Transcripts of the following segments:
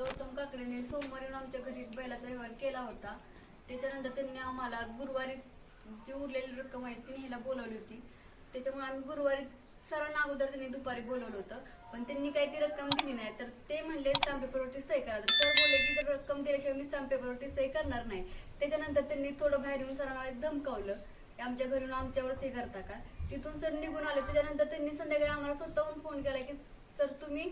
गौतम काकडेने सोमवारी येऊन आमच्या घरी बैलाचा व्यवहार केला होता. त्याच्यानंतर त्यांनी आम्हाला गुरुवारी जी उरलेली रक्कम आहे ती न्यायला बोलावली होती. त्याच्यामुळे आम्ही गुरुवारी सरांना अगोदर त्यांनी दुपारी बोलवलं होतं. पण त्यांनी काही ती रक्कम दिली नाही. तर ते म्हणले स्टॅम्प पेपरवरती सही करा. तर सर बोलले की जर रक्कम दिल्याशिवाय मी स्टॅम्प पेपरवरती सही करणार नाही. त्याच्यानंतर त्यांनी थोडं बाहेर येऊन सरांना धमकावलं की आमच्या घरून आमच्यावर हे करता का? तिथून सर निघून आले. त्याच्यानंतर त्यांनी संध्याकाळी आम्हाला स्वतःहून फोन केला की सर तुम्ही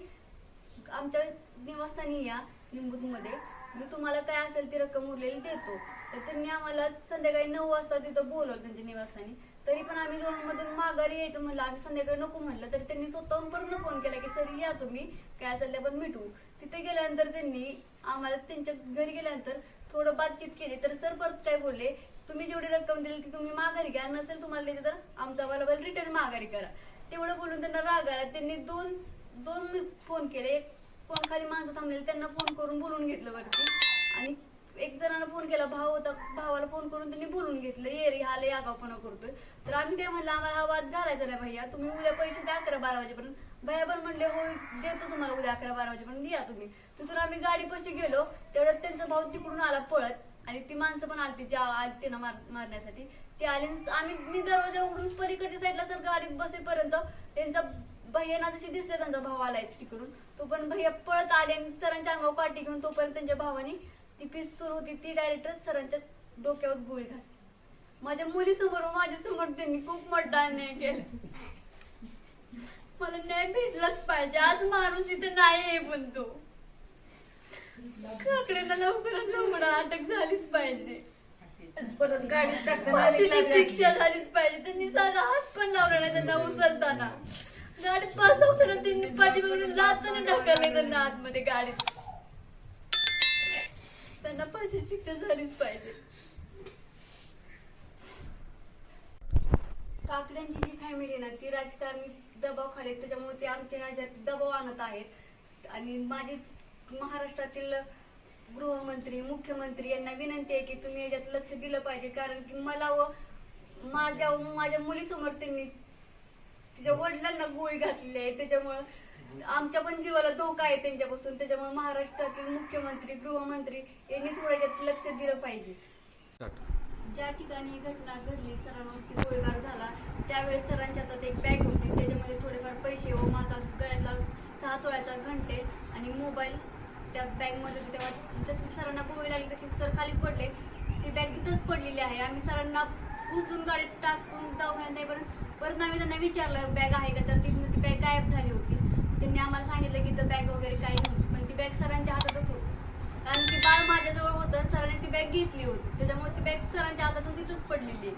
आमच्या निवासस्थानी या निंबूतमध्ये मी तुम्हाला काय असेल ती रक्कम उरलेली देतो. तर त्यांनी आम्हाला संध्याकाळी नऊ वाजता तिथं बोलवलं त्यांच्या निवासस्थानी. तरी पण आम्ही लोनमधून माघारी यायचं म्हणलं. आम्ही संध्याकाळी नको म्हणलं. तरी त्यांनी स्वतःहून पण फोन केला की सर या तुम्ही. काय असेल ते पण मिटू तिथे गेल्यानंतर त्यांनी आम्हाला त्यांच्या घरी गेल्यानंतर थोडं बातचीत केली. तर सर परत काय बोलले? तुम्ही जेवढी रक्कम दिली ती तुम्ही माघारी घ्या. नसेल तुम्हाला द्यायची तर आमचा अवेलेबल रिटर्न माघारी करा. तेवढं बोलून त्यांना राग आला. त्यांनी दोन दोन फोन केले. एक कोण खाली माणसं थांबलेली त्यांना फोन करून बोलून घेतलं वरती आणि एक जणांना फोन केला भाव होता भावाला फोन करून त्यांनी बोलून घेतलं ये रे हा लय आगाऊपणा करतोय. तर आम्ही काय म्हणलं आम्हाला हा वाद घालायचा नाही भैया तुम्ही उद्या पैसे द्या अकरा बारा वाजेपर्यंत. भैया पण म्हणले हो देतो तुम्हाला उद्या अकरा बारा वाजेपर्यंत या तुम्ही. तिथून आम्ही गाडी पशी गेलो तेवढ्यात त्यांचा भाऊ तिकडून आला पळत आणि ती माणसं पण आली ज्या आली त्यांना मार मारण्यासाठी. ती आली आम्ही मी दरवाजा उघडून पलीकडच्या साईडला सर गाडीत बसेपर्यंत त्यांचा भैयाना जशी दिसले त्यांचा भाव आलाय तिकडून. तो पण भैया पळत आले आणि सरांच्या अंगावर काठी घेऊन तोपर्यंत त्यांच्या भावाने ती पिस्तूल होती ती डायरेक्ट सरांच्या डोक्यावर गोळी घातली. माझ्या मुलीसमोर माझ्यासमोर त्यांनी खूप मोठा अन्याय केला. मला न्याय भेटलाच पाहिजे. आज माणूस इथे नाही आहे पण तो काकड्यांना लवकरात लवकर अटक झालीच पाहिजे. परत गाडीत शिक्षा झालीच पाहिजे. त्यांनी साधा हात पण लावला नाही त्यांना उचलताना. गाडीत पास होताना त्यांनी पाठीमागून लाचाने ढकलले त्यांना आतमध्ये गाडीत त्यांना फाशी शिक्षा झालीच पाहिजे. काकड्यांची जी फॅमिली ना ती राजकारणी दबाव खाली त्याच्यामुळे ते आमच्या राज्यात दबाव आणत आहेत. आणि माझी महाराष्ट्रातील गृहमंत्री मुख्यमंत्री यांना विनंती आहे की तुम्ही याच्यात लक्ष दिलं पाहिजे. कारण की मला व माझ्या माझ्या मुलीसमोर त्यांनी तिच्या वडिलांना गोळी घातलेली आहे. त्याच्यामुळं आमच्या पण जीवाला धोका आहे त्यांच्यापासून. त्याच्यामुळे महाराष्ट्रातील मुख्यमंत्री गृहमंत्री यांनी थोडं लक्ष दिलं पाहिजे. ज्या ठिकाणी ही घटना घडली सरांवरती गोळीबार झाला त्यावेळेस सरांच्या हातात एक बॅग होती. त्याच्यामध्ये थोडेफार पैसे व माझा गळ्यातला सहा तोळ्याचा घंटे आणि मोबाईल त्या बॅगमध्ये होते. तेव्हा जशी सरांना गोळी लागली तशी सर खाली पडले. ती बॅग तिथंच पडलेली आहे. आम्ही सरांना उचलून गाडीत टाकून दवाखान्यात नेईपर्यंत परत आम्ही त्यांना विचारलं बॅग आहे का? तर तिथून ती बॅग गायब झाली होती. त्यांनी आम्हाला सांगितलं की तर बॅग वगैरे काही नव्हती पण ती बॅग सरांच्या हातातच होती. कारण की बाळ माझ्याजवळ होतं सरांनी ती बॅग घेतली होती. त्याच्यामुळे ती बॅग सरांच्या हातातून तिथंच पडलेली आहे.